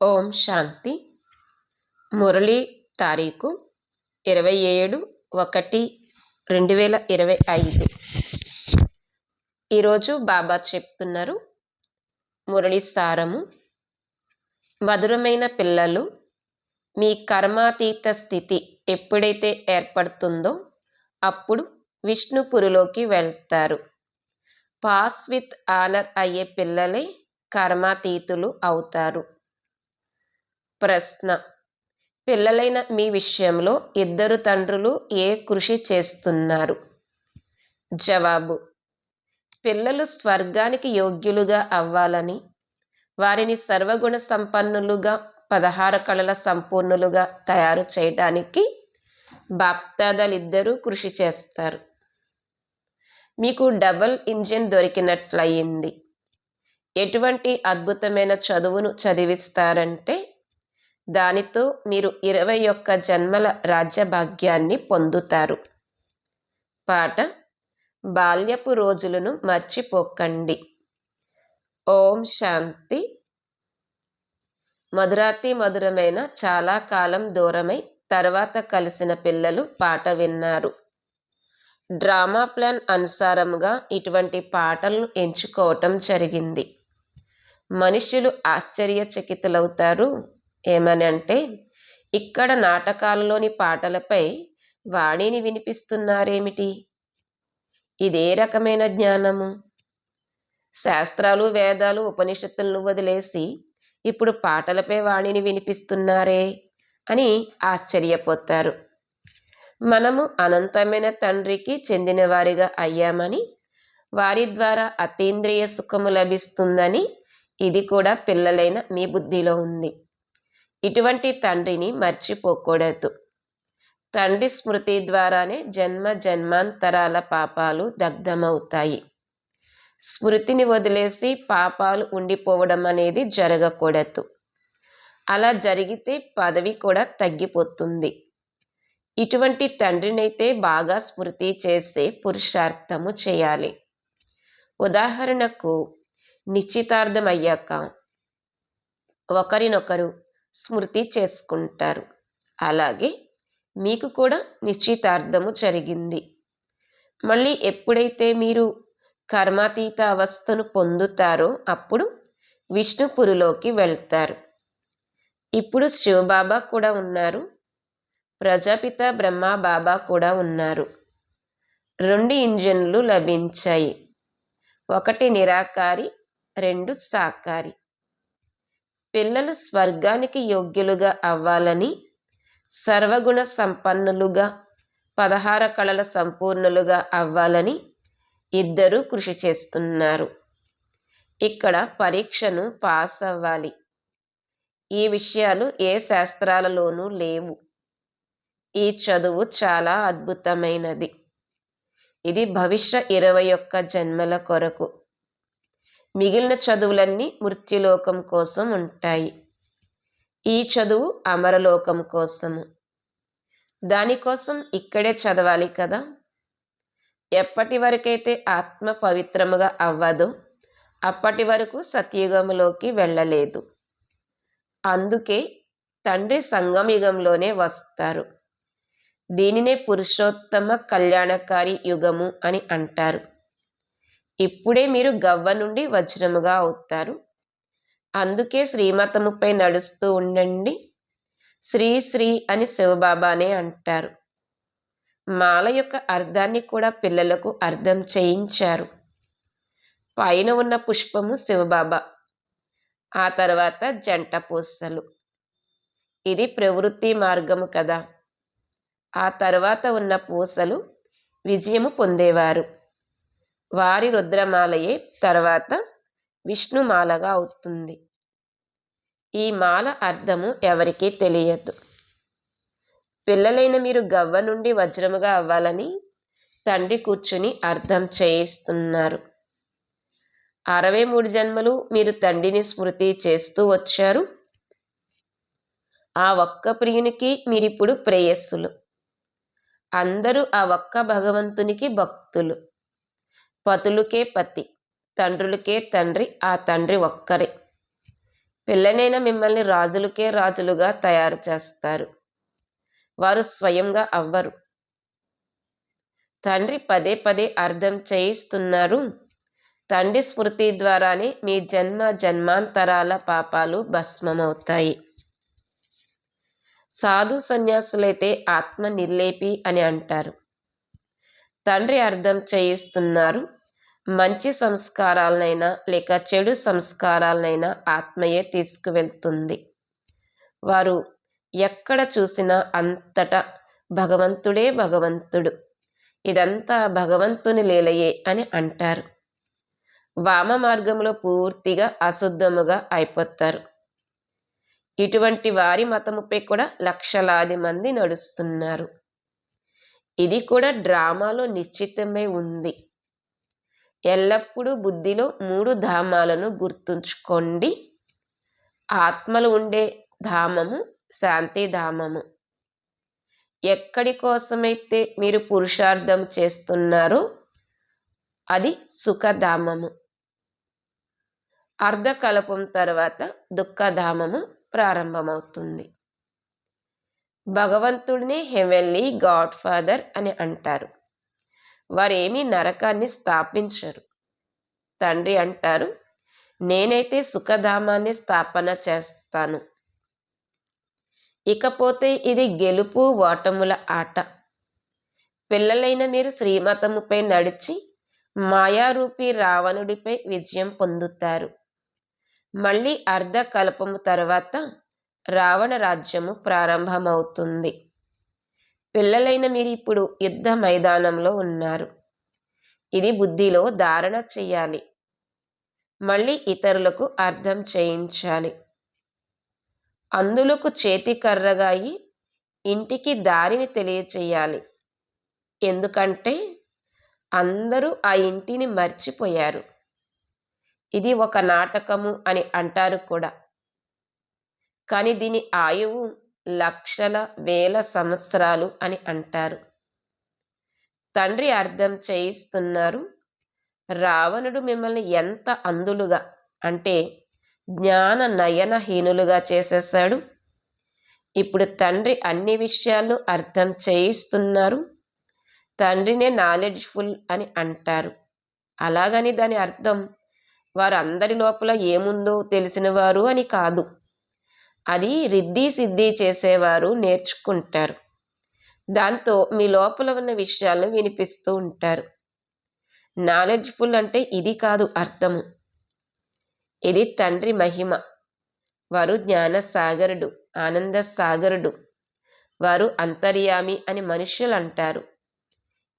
ఓం శాంతి. మురళి తారీఖు ఇరవై ఏడు ఒకటి రెండు వేల ఇరవై ఐదు. ఈరోజు బాబా చెప్తున్నారు మురళి సారము మధురమైన పిల్లలు మీ కర్మాతీత స్థితి ఎప్పుడైతే ఏర్పడుతుందో అప్పుడు విష్ణుపురిలోకి వెళ్తారు. పాస్ విత్ ఆనర్ అయ్యే పిల్లలే కర్మాతీతులు అవుతారు. ప్రశ్న. పిల్లలైన మీ విషయంలో ఇద్దరు తండ్రులు ఏ కృషి చేస్తున్నారు? జవాబు. పిల్లలు స్వర్గానికి యోగ్యులుగా అవ్వాలని వారిని సర్వగుణ సంపన్నులుగా పదహారు కళల సంపూర్ణులుగా తయారు చేయడానికి బాప్తాదలిద్దరూ కృషి చేస్తారు. మీకు డబల్ ఇంజిన్ దొరికినట్లయింది. ఎటువంటి అద్భుతమైన చదువును చదివిస్తారంటే దానితో మీరు ఇరవై ఒక్క జన్మల రాజ్యభాగ్యాన్ని పొందుతారు. పాట బాల్యపు రోజులను మర్చిపోకండి. ఓం శాంతి. మధురాతి మధురమైన చాలా కాలం దూరమై తర్వాత కలిసిన పిల్లలు పాట విన్నారు. డ్రామా ప్లాన్ అనుసారముగా ఇటువంటి పాటలను ఎంచుకోవటం జరిగింది. మనుషులు ఆశ్చర్యచకితులవుతారు. ఏమని అంటే ఇక్కడ నాటకాలలోని పాటలపై వాణిని వినిపిస్తున్నారేమిటి? ఇదే రకమైన జ్ఞానము. శాస్త్రాలు వేదాలు ఉపనిషత్తులను వదిలేసి ఇప్పుడు పాటలపై వాణిని వినిపిస్తున్నారే అని ఆశ్చర్యపోతారు. మనము అనంతమైన తండ్రికి చెందినవారిగా అయ్యామని వారి ద్వారా అతీంద్రియ సుఖము లభిస్తుందని ఇది కూడా పిల్లలైన మీ బుద్ధిలో ఉంది. ఇటువంటి తండ్రిని మర్చిపోకూడదు. తండ్రి స్మృతి ద్వారానే జన్మ జన్మాంతరాల పాపాలు దగ్ధమవుతాయి. స్మృతిని వదిలేసి పాపాలు ఉండిపోవడం అనేది జరగకూడదు. అలా జరిగితే పదవి కూడా తగ్గిపోతుంది. ఇటువంటి తండ్రినైతే బాగా స్మృతి చేసే పురుషార్థము చేయాలి. ఉదాహరణకు నిశ్చితార్థం అయ్యాక ఒకరినొకరు స్మృతి చేసుకుంటారు. అలాగే మీకు కూడా నిశ్చితార్థము జరిగింది. మళ్ళీ ఎప్పుడైతే మీరు కర్మాతీత అవస్థను పొందుతారో అప్పుడు విష్ణుపురిలోకి వెళ్తారు. ఇప్పుడు శివబాబా కూడా ఉన్నారు. ప్రజాపిత బ్రహ్మా బాబా కూడా ఉన్నారు. రెండు ఇంజన్లు లభించాయి. ఒకటి నిరాకారి రెండు సాకారి. పిల్లలు స్వర్గానికి యోగ్యులుగా అవ్వాలని సర్వగుణ సంపన్నులుగా పదహార కళల సంపూర్ణులుగా అవ్వాలని ఇద్దరూ కృషి చేస్తున్నారు. ఇక్కడ పరీక్షను పాస్ అవ్వాలి. ఈ విషయాలు ఏ శాస్త్రాలలోనూ లేవు. ఈ చదువు చాలా అద్భుతమైనది. ఇది భవిష్య ఇరవై ఒక్క జన్మల కొరకు. మిగిలిన చదువులన్నీ మృత్యులోకం కోసం ఉంటాయి. ఈ చదువు అమరలోకం కోసము. దానికోసం ఇక్కడే చదవాలి కదా? ఎప్పటి వరకైతే ఆత్మ పవిత్రముగా అవ్వదో అప్పటి వరకు సత్యుగములోకి వెళ్ళలేదు. అందుకే తండ్రి సంగమయుగంలోనే వస్తారు. దీనినే పురుషోత్తమ కళ్యాణకారి యుగము అని అంటారు. ఇప్పుడే మీరు గవ్వ నుండి వజ్రముగా అవుతారు. అందుకే శ్రీమతముపై నడుస్తూ ఉండండి. శ్రీ శ్రీ అని శివబాబానే అంటారు. మాల యొక్క అర్థాన్ని కూడా పిల్లలకు అర్థం చేయించారు. పైన ఉన్న పుష్పము శివబాబా ఆ తర్వాత జంట పూసలు. ఇది ప్రవృత్తి మార్గము కదా. ఆ తర్వాత ఉన్న పూసలు విజయము పొందేవారు. వారి రుద్రమాలయే తర్వాత విష్ణుమాలగా అవుతుంది. ఈ మాల అర్థము ఎవరికీ తెలియదు. పిల్లలైన మీరు గవ్వ నుండి వజ్రముగా అవ్వాలని తండ్రి కూర్చుని అర్థం చేయిస్తున్నారు. అరవై మూడు జన్మలు మీరు తండ్రిని స్మృతి చేస్తూ వచ్చారు. ఆ ఒక్క ప్రియునికి మీరిప్పుడు ప్రేయస్సులు. అందరూ ఆ ఒక్క భగవంతునికి భక్తులు. పతులుకే పతి తండ్రులకే తండ్రి ఆ తండ్రి ఒక్కరే. పిల్లనైనా మిమ్మల్ని రాజులకే రాజులుగా తయారు చేస్తారు. వారు స్వయంగా అవ్వరు. తండ్రి పదే పదే అర్థం చేయిస్తున్నారు. తండ్రి స్మృతి ద్వారానే మీ జన్మ జన్మాంతరాల పాపాలు భస్మమవుతాయి. సాధు సన్యాసులైతే ఆత్మ నిర్లేపి అని అంటారు. తండ్రి అర్థం చేయిస్తున్నారు. మంచి సంస్కారాలనైనా లేక చెడు సంస్కారాలనైనా ఆత్మయే తీసుకువెళ్తుంది. వారు ఎక్కడ చూసినా అంతటా భగవంతుడే భగవంతుడు. ఇదంతా భగవంతుని లీలయే అని అంటారు. వామ మార్గంలో పూర్తిగా అశుద్ధముగా అయిపోతారు. ఇటువంటి వారి మతముపై కూడా లక్షలాది మంది నడుస్తున్నారు. ఇది కూడా డ్రామాలో నిశ్చితమై ఉంది. ఎల్లప్పుడూ బుద్ధిలో మూడు ధామాలను గుర్తుంచుకోండి. ఆత్మలు ఉండే ధామము శాంతి ధామము. ఎక్కడి కోసమైతే మీరు పురుషార్థం చేస్తున్నారో అది సుఖధామము. అర్ధకల్పం తర్వాత దుఃఖధామము ప్రారంభమవుతుంది. భగవంతుడిని హెవెల్లీ గాడ్ ఫాదర్ అని అంటారు. వారేమీ నరకాన్ని స్థాపించరు. తండ్రి అంటారు నేనైతే సుఖధామాన్ని స్థాపన చేస్తాను. ఇకపోతే ఇది గెలుపు ఓటముల ఆట. పిల్లలైన మీరు శ్రీమతముపై నడిచి మాయారూపి రావణుడిపై విజయం పొందుతారు. మళ్ళీ అర్ధకల్పము తర్వాత రావణ రాజ్యము ప్రారంభమవుతుంది. పిల్లలైన మీరు ఇప్పుడు యుద్ధ మైదానంలో ఉన్నారు. ఇది బుద్ధిలో ధారణ చెయ్యాలి. మళ్ళీ ఇతరులకు అర్థం చేయించాలి. అందులకు చేతి కర్రగాయి ఇంటికి దారిని తెలియచేయాలి ఎందుకంటే అందరూ ఆ ఇంటిని మర్చిపోయారు. ఇది ఒక నాటకము అని అంటారు కూడా. కానీ దీని ఆయువు లక్షల వేల సంవత్సరాలు అని అంటారు. తండ్రి అర్థం చేయిస్తున్నారు రావణుడు మిమ్మల్ని ఎంత అందులుగా అంటే జ్ఞాన నయనహీనులుగా చేసేసాడు ఇప్పుడు తండ్రి అన్ని విషయాలు అర్థం చేయిస్తున్నారు తండ్రినే నాలెడ్జ్ఫుల్ అని అంటారు. అలాగని దాని అర్థం వారు అందరి లోపల ఏముందో తెలిసినవారు అని కాదు. అది రిద్ది సిద్ధి చేసేవారు నేర్చుకుంటారు. దాంతో మీ లోపల ఉన్న విషయాలను వినిపిస్తూ ఉంటారు. నాలెడ్జ్ఫుల్ అంటే ఇది కాదు అర్థము. ఇది తండ్రి మహిమ. వారు జ్ఞాన సాగరుడు ఆనంద సాగరుడు వారు అంతర్యామి అని మనుషులు అంటారు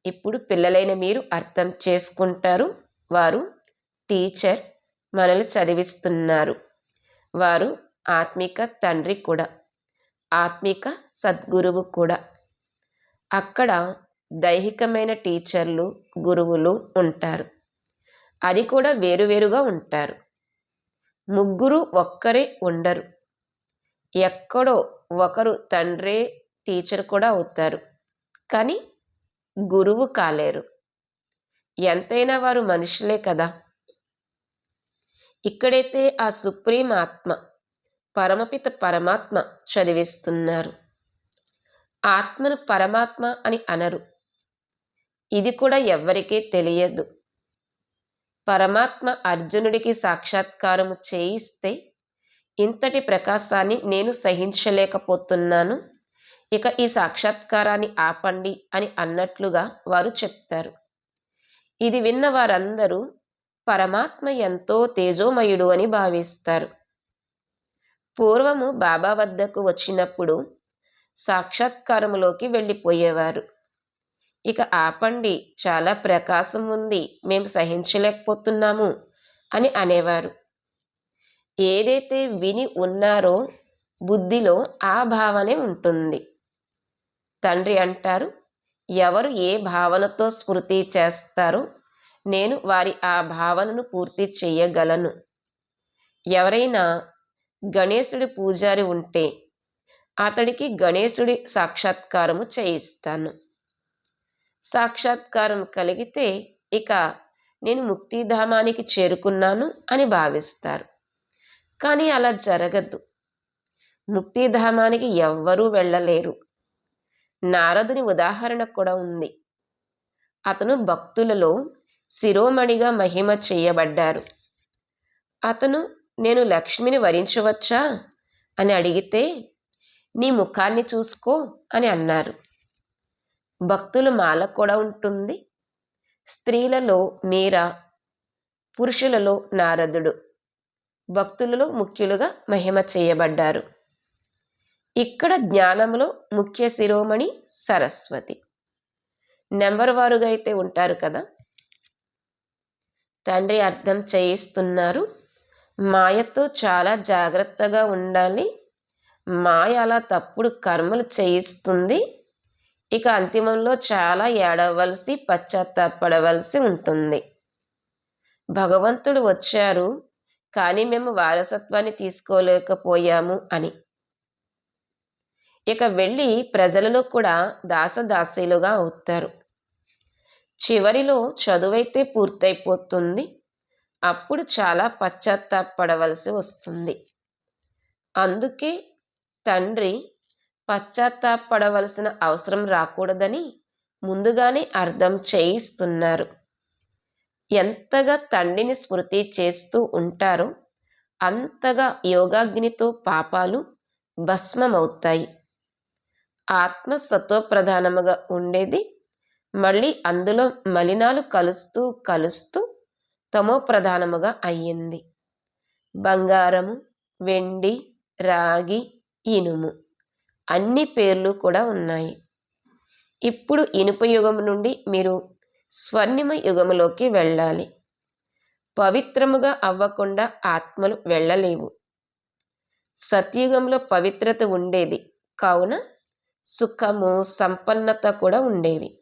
ఇప్పుడు పిల్లలైన మీరు అర్థం చేసుకుంటారు. వారు టీచర్ మనల్ని చదివిస్తున్నారు. వారు ఆత్మిక తండ్రి కూడా. ఆత్మిక సద్గురువు కూడా. అక్కడ దైహికమైన టీచర్లు గురువులు ఉంటారు. అది కూడా వేరువేరుగా ఉంటారు. ముగ్గురు ఒక్కరే ఉండరు. ఎక్కడో ఒకరు తండ్రే టీచర్ కూడా అవుతారు. కానీ గురువు కాలేరు. ఎంతైనా వారు మనుషులే కదా. ఇక్కడైతే ఆ సుప్రీం ఆత్మ పరమపిత పరమాత్మ చదివిస్తున్నారు. ఆత్మను పరమాత్మ అని అనరు. ఇది కూడా ఎవ్వరికీ తెలియదు. పరమాత్మ అర్జునుడికి సాక్షాత్కారము చేయిస్తే ఇంతటి ప్రకాశాన్ని నేను సహించలేకపోతున్నాను. ఇక ఈ సాక్షాత్కారాన్ని ఆపండి అని అన్నట్లుగా వారు చెప్తారు. ఇది విన్న వారందరూ పరమాత్మ ఎంతో తేజోమయుడు అని భావిస్తారు. పూర్వము బాబా వద్దకు వచ్చినప్పుడు సాక్షాత్కారములోకి వెళ్ళిపోయేవారు. ఇక ఆపండి చాలా ప్రకాశం ఉంది మేము సహించలేకపోతున్నాము అని అనేవారు. ఏదైతే విని ఉన్నారో బుద్ధిలో ఆ భావనే ఉంటుంది. తండ్రి అంటారు ఎవరు ఏ భావనతో స్మృతి చేస్తారో నేను వారి ఆ భావనను పూర్తి చేయగలను. ఎవరైనా గణేశుడి పూజారి ఉంటే అతడికి గణేశుడి సాక్షాత్కారము చేయిస్తాను. సాక్షాత్కారం కలిగితే ఇక నేను ముక్తిధామానికి చేరుకున్నాను అని భావిస్తారు. కానీ అలా జరగద్దు ముక్తిధామానికి ఎవ్వరూ వెళ్ళలేరు. నారదుని ఉదాహరణ కూడా ఉంది. అతను భక్తులలో శిరోమణిగా మహిమ చేయబడ్డారు. అతను నేను లక్ష్మిని వరించవచ్చా? అని అడిగితే నీ ముఖాన్ని చూసుకో అని అన్నారు. భక్తులు మాల కూడా ఉంటుంది. స్త్రీలలో మీరా పురుషులలో నారదుడు. భక్తులలో ముఖ్యులుగా మహిమ చేయబడ్డారు. ఇక్కడ జ్ఞానంలో ముఖ్య శిరోమణి సరస్వతి. నెంబర్ వారుగా అయితే ఉంటారు కదా? తండ్రి అర్థం చేయిస్తున్నారు. మాయతో చాలా జాగ్రత్తగా ఉండాలి. మాయ అలా తప్పుడు కర్మలు చేయిస్తుంది. ఇక అంతిమంలో చాలా ఏడవలసి పశ్చాత్తాపడవలసి ఉంటుంది. భగవంతుడు వచ్చారు. కానీ మేము వారసత్వాన్ని తీసుకోలేకపోయాము అని. ఇక వెళ్ళి ప్రజలలో కూడా దాసదాసీలుగా అవుతారు. చివరిలో చదువైతే పూర్తయిపోతుంది. అప్పుడు చాలా పశ్చాత్తాపడవలసి వస్తుంది. అందుకే తండ్రి పశ్చాత్తాపడవలసిన అవసరం రాకూడదని ముందుగానే అర్థం చేయిస్తున్నారు. ఎంతగా తండ్రిని స్మృతి చేస్తూ ఉంటారో అంతగా యోగాగ్నితో పాపాలు భస్మమవుతాయి. ఆత్మ సత్వప్రధానముగా ఉండేది మళ్ళీ అందులో మలినాలు కలుస్తూ కలుస్తూ తమో ప్రధానముగా అయ్యింది. బంగారము వెండి రాగి ఇనుము అన్ని పేర్లు కూడా ఉన్నాయి. ఇప్పుడు ఇనుప యుగం నుండి మీరు స్వర్ణిమ యుగములోకి వెళ్ళాలి. పవిత్రముగా అవ్వకుండా ఆత్మలు వెళ్ళలేవు. సత్యుగంలో పవిత్రత ఉండేది. కావున సుఖము సంపన్నత కూడా ఉండేవి.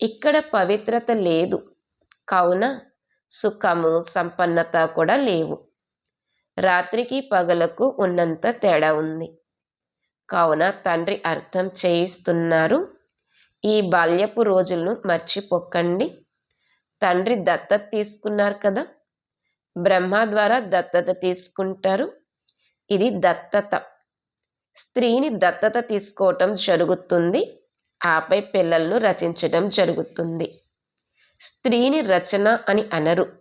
ఇక్కడ పవిత్రత లేదు. కావున సుఖము సంపన్నత కూడా లేవు. రాత్రికి పగలకు ఉన్నంత తేడా ఉంది. కావున తండ్రి అర్థం చేయిస్తున్నారు. ఈ బాల్యపు రోజులను మర్చిపోకండి. తండ్రి దత్తత తీసుకున్నారు కదా? బ్రహ్మ ద్వారా దత్తత తీసుకుంటారు. ఇది దత్తత. స్త్రీని దత్తత తీసుకోవటం జరుగుతుంది. ఆపై పిల్లలను రచించటం జరుగుతుంది. స్త్రీని రచన అని అనరు.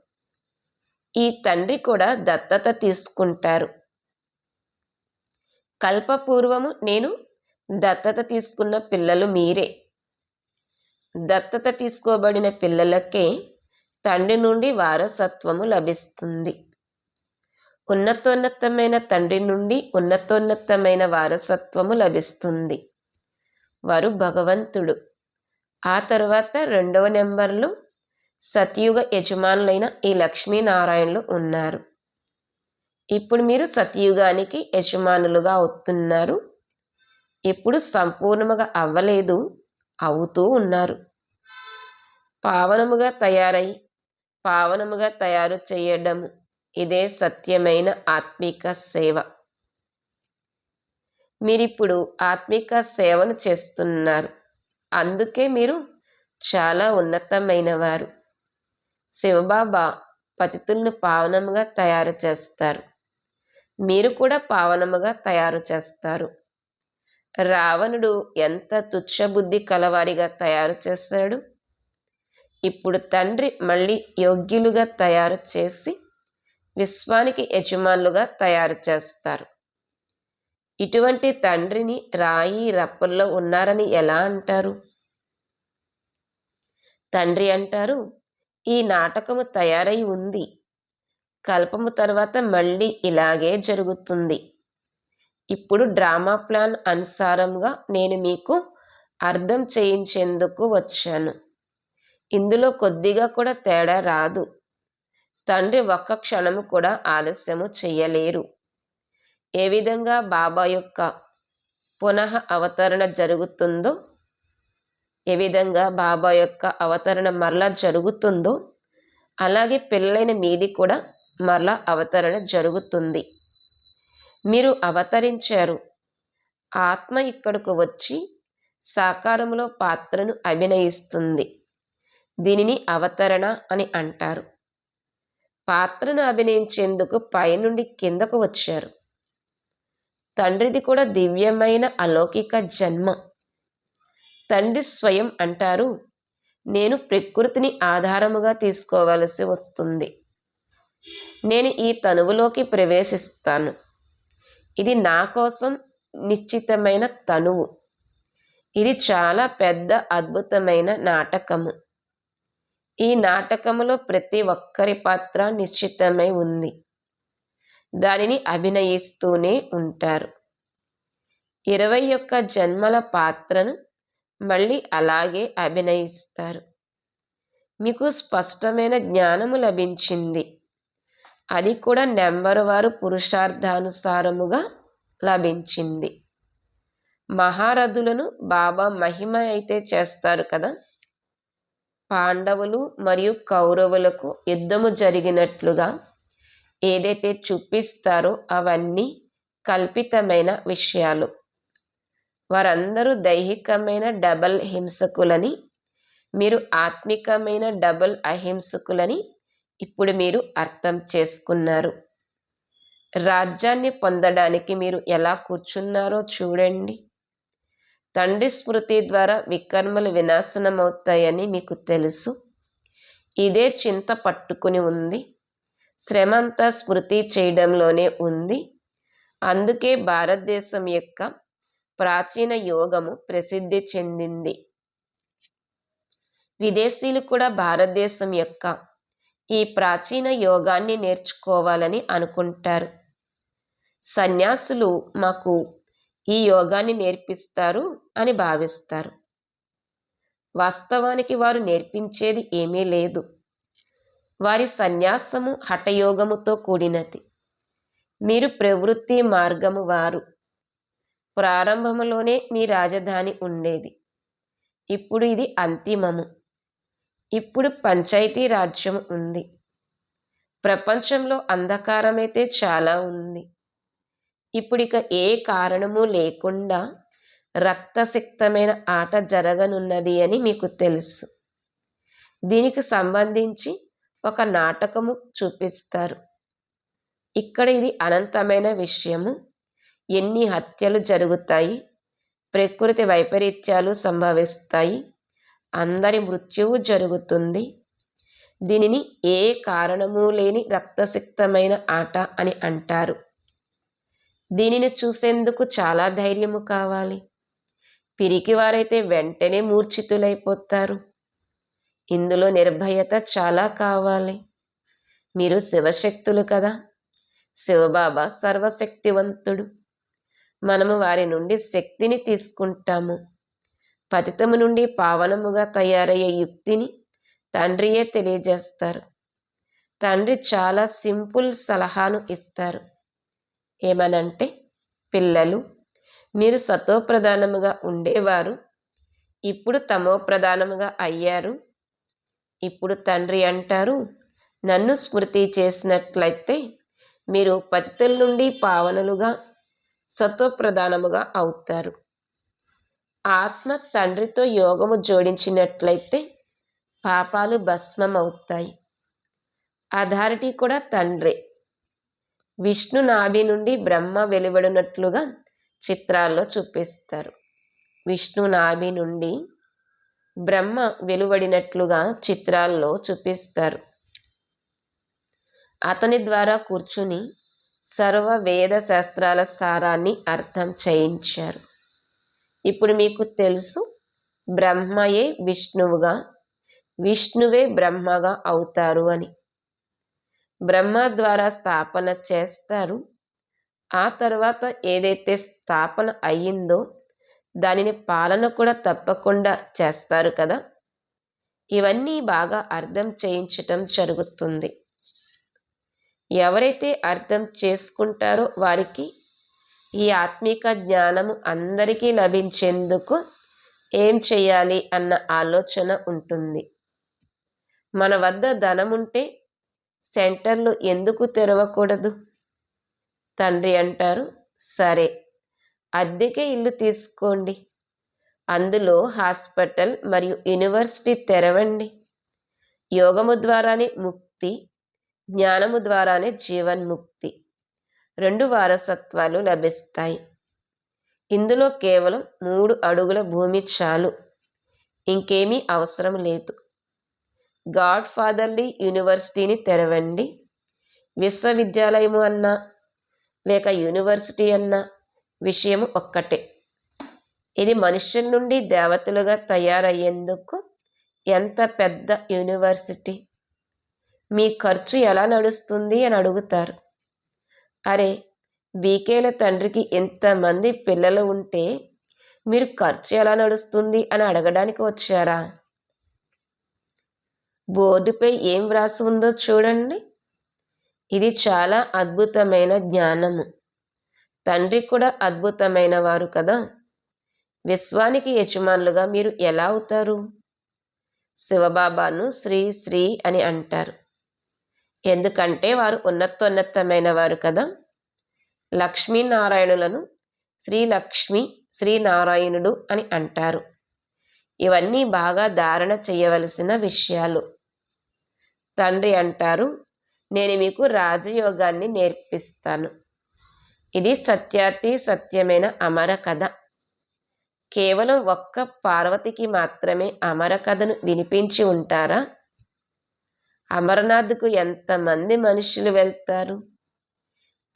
ఈ తండ్రి కూడా దత్తత తీసుకుంటారు. కల్పపూర్వము నేను దత్తత తీసుకున్న పిల్లలు మీరే. దత్తత తీసుకోబడిన పిల్లలకే తండ్రి నుండి వారసత్వము లభిస్తుంది. ఉన్నతోన్నతమైన తండ్రి నుండి ఉన్నతోన్నతమైన వారసత్వము లభిస్తుంది. వారు భగవంతుడు ఆ తరువాత రెండవ నెంబర్లు సత్యుగ యజమానులైన ఈ లక్ష్మీనారాయణులు ఉన్నారు. ఇప్పుడు మీరు సత్యుగానికి యజమానులుగా అవుతున్నారు. ఇప్పుడు సంపూర్ణముగా అవ్వలేదు అవుతూ ఉన్నారు. పావనముగా తయారై పావనముగా తయారు చేయడం ఇదే సత్యమైన ఆత్మిక సేవ. మీరిప్పుడు ఆత్మిక సేవను చేస్తున్నారు. అందుకే మీరు చాలా ఉన్నతమైన వారు శివబాబా పతితులను పావనముగా తయారు చేస్తారు. మీరు కూడా పావనముగా తయారు చేస్తారు. రావణుడు ఎంత తుచ్చబుద్ధి కలవారిగా తయారు చేశాడు ఇప్పుడు తండ్రి మళ్ళీ యోగ్యులుగా తయారు చేసి విశ్వానికి యజమానులుగా తయారు చేస్తారు. ఇటువంటి తండ్రిని రాయి రప్పల్లో ఉన్నారని ఎలా అంటారు? తండ్రి అంటారు ఈ నాటకము తయారై ఉంది. కల్పము తర్వాత మళ్ళీ ఇలాగే జరుగుతుంది. ఇప్పుడు డ్రామా ప్లాన్ అనుసారంగా నేను మీకు అర్థం చేయించేందుకు వచ్చాను. ఇందులో కొద్దిగా కూడా తేడా రాదు. తండ్రి ఒక్క క్షణము కూడా ఆలస్యము చేయలేరు ఏ విధంగా బాబా యొక్క పునః అవతరణ జరుగుతుందో ఏ విధంగా బాబా యొక్క అవతరణ మరలా జరుగుతుందో అలాగే పెళ్ళైన మీది కూడా మరలా అవతరణ జరుగుతుంది. మీరు అవతరించారు. ఆత్మ ఇక్కడకు వచ్చి సాకారంలో పాత్రను అభినయిస్తుంది. దీనిని అవతరణ అని అంటారు. పాత్రను అభినయించేందుకు పైనుండి కిందకు వచ్చారు. తండ్రిది కూడా దివ్యమైన అలౌకిక జన్మ. తండ్రి స్వయం అంటారు. నేను ప్రకృతిని ఆధారముగా తీసుకోవలసి వస్తుంది. నేను ఈ తనువులోకి ప్రవేశిస్తాను. ఇది నా కోసం నిశ్చితమైన తనువు. ఇది చాలా పెద్ద అద్భుతమైన నాటకము. ఈ నాటకములో ప్రతి ఒక్కరి పాత్ర నిశ్చితమై ఉంది. దానిని అభినయిస్తూనే ఉంటారు. ఇరవై ఒక్క జన్మల పాత్రను మళ్ళీ అలాగే అభినయిస్తారు. మీకు స్పష్టమైన జ్ఞానము లభించింది. అది కూడా నెంబర్ వారు పురుషార్థానుసారముగా లభించింది. మహారథులను బాబా మహిమ అయితే చేస్తారు కదా? పాండవులు మరియు కౌరవులకు యుద్ధము జరిగినట్లుగా ఏదైతే చూపిస్తారో అవన్నీ కల్పితమైన విషయాలు. వారందరూ దైహికమైన డబల్ హింసకులని మీరు ఆత్మికమైన డబల్ అహింసకులని ఇప్పుడు మీరు అర్థం చేసుకున్నారు. రాజ్యాన్ని పొందడానికి మీరు ఎలా కూర్చున్నారో చూడండి. తండ్రి స్మృతి ద్వారా వికర్మలు వినాశనమవుతాయని మీకు తెలుసు. ఇదే చింత పట్టుకుని ఉంది. శ్రమంతా స్మృతి చేయడంలోనే ఉంది. అందుకే భారతదేశం యొక్క ప్రాచీన యోగము ప్రసిద్ధి చెందింది. విదేశీయులు కూడా భారతదేశం యొక్క ఈ ప్రాచీన యోగాన్ని నేర్చుకోవాలని అనుకుంటారు. సన్యాసులు మాకు ఈ యోగాన్ని నేర్పిస్తారు అని భావిస్తారు. వాస్తవానికి వారు నేర్పించేది ఏమీ లేదు. వారి సన్యాసము హఠయోగముతో కూడినది. మీరు ప్రవృత్తి మార్గము వారు. ప్రారంభములోనే మీ రాజధాని ఉండేది. ఇప్పుడు ఇది అంతిమము. ఇప్పుడు పంచాయతీ రాజ్యం ఉంది. ప్రపంచంలో అంధకారమైతే చాలా ఉంది. ఇప్పుడు ఇక ఏ కారణము లేకుండా రక్తసిక్తమైన ఆట జరగనున్నది అని మీకు తెలుసు. దీనికి సంబంధించి ఒక నాటకము చూపిస్తారు. ఇక్కడ ఇది అనంతమైన విషయము. ఎన్ని హత్యలు జరుగుతాయి? ప్రకృతి వైపరీత్యాలు సంభవిస్తాయి. అందరి మృత్యువు జరుగుతుంది. దీనిని ఏ కారణము లేని రక్తసిక్తమైన ఆట అని అంటారు. దీనిని చూసేందుకు చాలా ధైర్యము కావాలి. పిరికివారైతే వెంటనే మూర్ఛితులైపోతారు. ఇందులో నిర్భయత చాలా కావాలి. మీరు శివశక్తులు కదా. శివబాబా సర్వశక్తివంతుడు. మనము వారి నుండి శక్తిని తీసుకుంటాము. పతితము నుండి పావనముగా తయారయ్యే యుక్తిని తండ్రియే తెలియజేస్తారు. తండ్రి చాలా సింపుల్ సలహాను ఇస్తారు. ఏమనంటే పిల్లలు మీరు సతోప్రధానముగా ఉండేవారు ఇప్పుడు తమో ప్రధానముగా అయ్యారు ఇప్పుడు తండ్రి అంటారు నన్ను స్మృతి చేసినట్లయితే మీరు పతితుల నుండి పావనలుగా సత్వప్రధానముగా అవుతారు. ఆత్మ తండ్రితో యోగము జోడించినట్లయితే పాపాలు భస్మం అవుతాయి అథారిటీ కూడా తండ్రే. విష్ణు నాభి నుండి బ్రహ్మ వెలువడినట్లుగా చిత్రాల్లో చూపిస్తారు. విష్ణు నాభి నుండి బ్రహ్మ వెలువడినట్లుగా చిత్రాల్లో చూపిస్తారు. అతని ద్వారా కూర్చుని సర్వ వేద శాస్త్రాల సారాన్ని అర్థం చేయించారు. ఇప్పుడు మీకు తెలుసు బ్రహ్మయే విష్ణువుగా విష్ణువే బ్రహ్మగా అవుతారు అని. బ్రహ్మ ద్వారా స్థాపన చేస్తారు. ఆ తర్వాత ఏదైతే స్థాపన అయ్యిందో దానిని పాలన కూడా తప్పకుండా చేస్తారు కదా. ఇవన్నీ బాగా అర్థం చేయించటం జరుగుతుంది. ఎవరైతే అర్థం చేసుకుంటారో వారికి ఈ ఆత్మిక జ్ఞానము అందరికీ లభించేందుకు ఏం చేయాలి అన్న ఆలోచన ఉంటుంది. మన వద్ద ధనం ఉంటే సెంటర్లు ఎందుకు తెరవకూడదు? తండ్రి అంటారు సరే అద్దెకే ఇల్లు తీసుకోండి. అందులో హాస్పిటల్ మరియు యూనివర్సిటీ తెరవండి. యోగము ద్వారానే ముక్తి జ్ఞానము ద్వారానే జీవన్ముక్తి. రెండు వారసత్వాలు లభిస్తాయి. ఇందులో కేవలం మూడు అడుగుల భూమి చాలు. ఇంకేమీ అవసరం లేదు. గాడ్ ఫాదర్లీ యూనివర్సిటీని తెరవండి. విశ్వవిద్యాలయము అన్నా లేక యూనివర్సిటీ అన్నా విషయం ఒక్కటే. ఇది మనుష్యుల నుండి దేవతలుగా తయారయ్యేందుకు ఎంత పెద్ద యూనివర్సిటీ? మీ ఖర్చు ఎలా నడుస్తుంది అని అడుగుతారు. అరే బీకేల తండ్రికి ఇంతమంది పిల్లలు ఉంటే మీరు ఖర్చు ఎలా నడుస్తుంది అని అడగడానికి వచ్చారా? బోర్డుపై ఏం వ్రాసి ఉందో చూడండి. ఇది చాలా అద్భుతమైన జ్ఞానము. తండ్రి కూడా అద్భుతమైన వారు కదా. విశ్వానికి యజమానులుగా మీరు ఎలా అవుతారు? శివబాబాను శ్రీ శ్రీ అని అంటారు. ఎందుకంటే వారు ఉన్నతోన్నతమైన వారు కదా. లక్ష్మీనారాయణులను శ్రీలక్ష్మి శ్రీనారాయణుడు అని అంటారు. ఇవన్నీ బాగా ధారణ చేయవలసిన విషయాలు. తండ్రి అంటారు నేను మీకు రాజయోగాన్ని నేర్పిస్తాను. ఇది సత్యాతి సత్యమైన అమర కథ. కేవలం ఒక్క పార్వతికి మాత్రమే అమర కథను వినిపించి ఉంటారా? అమరనాథ్కు ఎంతమంది మనుషులు వెళ్తారు?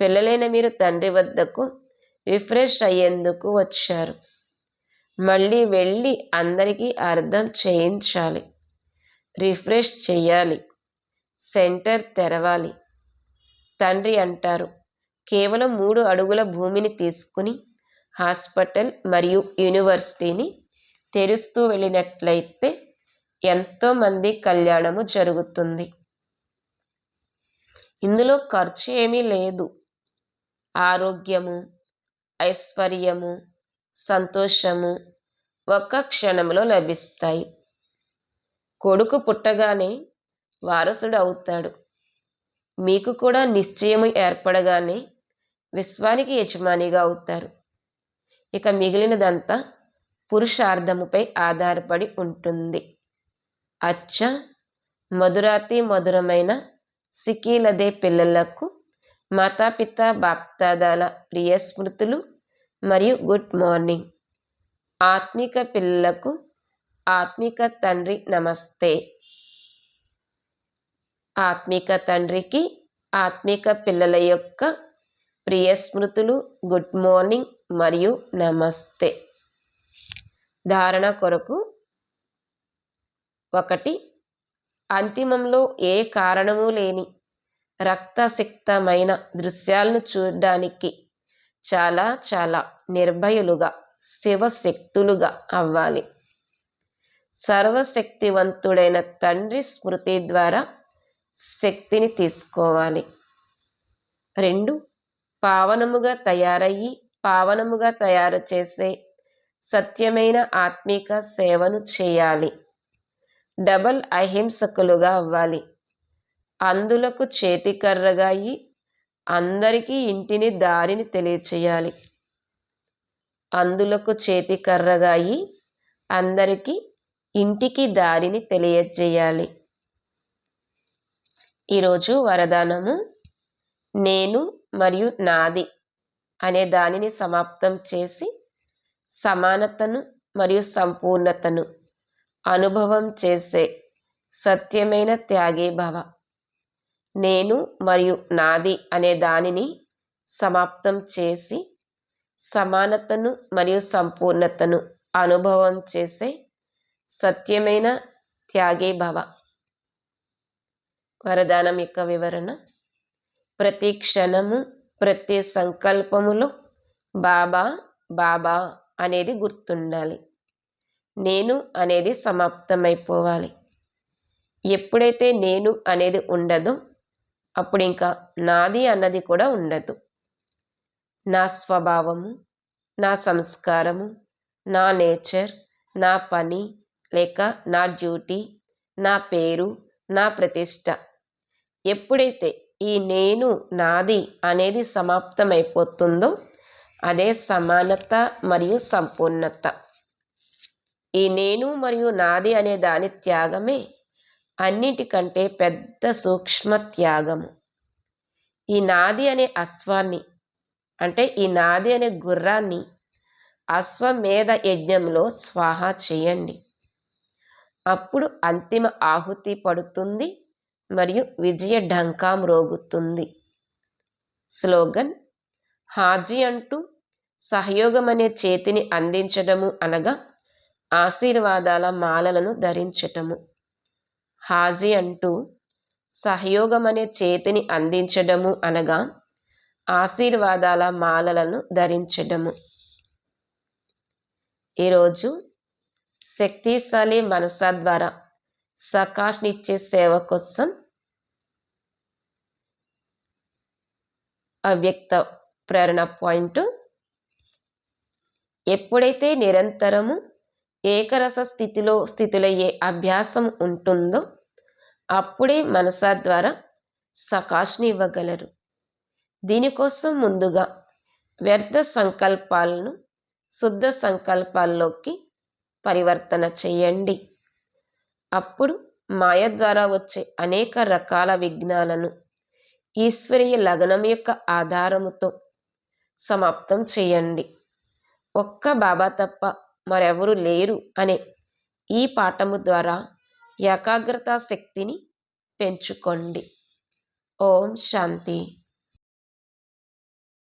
పిల్లలైన మీరు తండ్రి వద్దకు రిఫ్రెష్ అయ్యేందుకు వచ్చారు. మళ్ళీ వెళ్ళి అందరికీ అర్థం చేయించాలి. రిఫ్రెష్ చేయాలి. సెంటర్ తెరవాలి. తండ్రి అంటారు కేవలం మూడు అడుగుల భూమిని తీసుకుని హాస్పిటల్ మరియు యూనివర్సిటీని తెరుస్తూ వెళ్ళినట్లయితే ఎంతోమంది కళ్యాణము జరుగుతుంది. ఇందులో ఖర్చు ఏమీ లేదు. ఆరోగ్యము ఐశ్వర్యము సంతోషము ఒక్క క్షణంలో లభిస్తాయి. కొడుకు పుట్టగానే వారసుడు అవుతాడు. మీకు కూడా నిశ్చయము ఏర్పడగానే విశ్వానికి యజమానిగా అవుతారు. ఇక మిగిలినదంతా పురుషార్థముపై ఆధారపడి ఉంటుంది. అచ్చ మధురాతి మధురమైన సికీలదే పిల్లలకు మాతాపిత బాప్తాదాల ప్రియ స్మృతులు మరియు గుడ్ మార్నింగ్. ఆత్మిక పిల్లలకు ఆత్మిక తండ్రి నమస్తే. ఆత్మిక తండ్రికి ఆత్మిక పిల్లల యొక్క ప్రియ స్మృతులు గుడ్ మార్నింగ్ మరియు నమస్తే. ధారణ కొరకు ఒకటి. అంతిమంలో ఏ కారణము లేని రక్తసిక్తమైన దృశ్యాలను చూడడానికి చాలా చాలా నిర్భయులుగా శివశక్తులుగా అవ్వాలి. సర్వశక్తివంతుడైన తండ్రి స్మృతి ద్వారా శక్తిని తీసుకోవాలి. రెండు. పావనముగా తయారయ్యి పావనముగా తయారు చేసే సత్యమైన ఆత్మిక సేవను చేయాలి. డబల్ అహింసకులుగా అవ్వాలి. అందులకు చేతికర్రగా అయ్యి అందరికీ ఇంటిని దారిని తెలియచేయాలి. అందులకు చేతికర్రగా అయ్యి అందరికీ ఇంటికి దారిని తెలియజేయాలి ఈరోజు వరదానము నేను మరియు నాది అనే దానిని సమాప్తం చేసి సమానతను మరియు సంపూర్ణతను అనుభవం చేసే సత్యమైన త్యాగే భవ. నేను మరియు నాది అనే దానిని సమాప్తం చేసి సమానతను మరియు సంపూర్ణతను అనుభవం చేసే సత్యమైన త్యాగే భవ. వరదానం యొక్క వివరణ. ప్రతి క్షణము ప్రతి సంకల్పములో బాబా బాబా అనేది గుర్తుండాలి. నేను అనేది సమాప్తమైపోవాలి. ఎప్పుడైతే నేను అనేది ఉండదో అప్పుడు ఇంకా నాది అన్నది కూడా ఉండదు. నా స్వభావము నా సంస్కారము నా నేచర్ నా పని లేక నా డ్యూటీ నా పేరు నా ప్రతిష్ట. ఎప్పుడైతే ఈ నేను నాది అనేది సమాప్తమైపోతుందో అదే సమానత మరియు సంపూర్ణత. ఈ నేను మరియు నాది అనే దాని త్యాగమే అన్నిటికంటే పెద్ద సూక్ష్మ త్యాగము. ఈ నాది అనే అశ్వాన్ని అంటే ఈ నాది అనే గుర్రాన్ని అశ్వమేధ యజ్ఞంలో స్వాహ చేయండి. అప్పుడు అంతిమ ఆహుతి పడుతుంది మరియు విజయ ఢంకా మ్రోగుతుంది స్లోగన్ హాజీ అంటూ సహయోగం అనే చేతిని అందించడము అనగా ఆశీర్వాదాల మాలలను ధరించటము. హాజీ అంటూ సహయోగం అనే చేతిని అందించడము అనగా ఆశీర్వాదాల మాలలను ధరించడము ఈరోజు శక్తిశాలి మనస ద్వారా సకాష్నిచ్చే సేవ కోసం అవ్యక్త ప్రేరణ పాయింట్ ఎప్పుడైతే నిరంతరము ఏకరస స్థితిలో స్థితులయ్యే అభ్యాసం ఉంటుందో అప్పుడే మనస ద్వారా సకాష్ని ఇవ్వగలరు. దీనికోసం ముందుగా వ్యర్థ సంకల్పాలను శుద్ధ సంకల్పాల్లోకి పరివర్తన చేయండి. అప్పుడు మాయ ద్వారా వచ్చే అనేక రకాల విఘ్నాలను ఈశ్వరీయ లగ్నం యొక్క ఆధారముతో సమాప్తం చేయండి. ఒక్క బాబా తప్ప మరెవరు లేరు అనే ఈ పాఠము ద్వారా ఏకాగ్రత శక్తిని పెంచుకోండి. ఓం శాంతి.